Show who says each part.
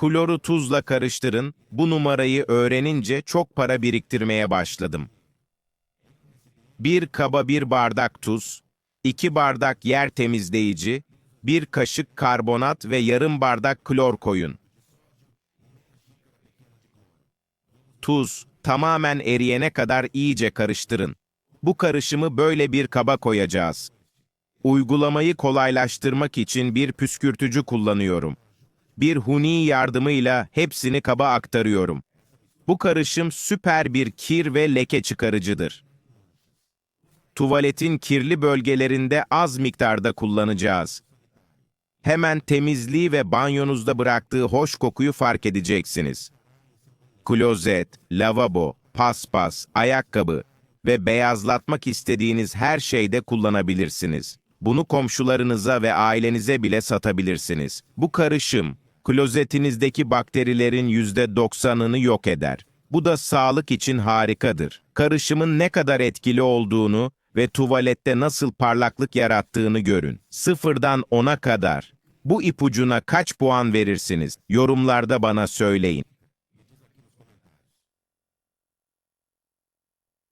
Speaker 1: Kloru tuzla karıştırın. Bu numarayı öğrenince çok para biriktirmeye başladım. Bir kaba bir bardak tuz, iki bardak yer temizleyici, bir kaşık karbonat ve yarım bardak klor koyun. Tuz tamamen eriyene kadar iyice karıştırın. Bu karışımı böyle bir kaba koyacağız. Uygulamayı kolaylaştırmak için bir püskürtücü kullanıyorum. Bir huni yardımıyla hepsini kaba aktarıyorum. Bu karışım süper bir kir ve leke çıkarıcıdır. Tuvaletin kirli bölgelerinde az miktarda kullanacağız. Hemen temizliği ve banyonuzda bıraktığı hoş kokuyu fark edeceksiniz. Klozet, lavabo, paspas, ayakkabı ve beyazlatmak istediğiniz her şeyde kullanabilirsiniz. Bunu komşularınıza ve ailenize bile satabilirsiniz. Bu karışım, klozetinizdeki bakterilerin %90'ını yok eder. Bu da sağlık için harikadır. Karışımın ne kadar etkili olduğunu ve tuvalette nasıl parlaklık yarattığını görün. Sıfırdan 10'a kadar. Bu ipucuna kaç puan verirsiniz? Yorumlarda bana söyleyin.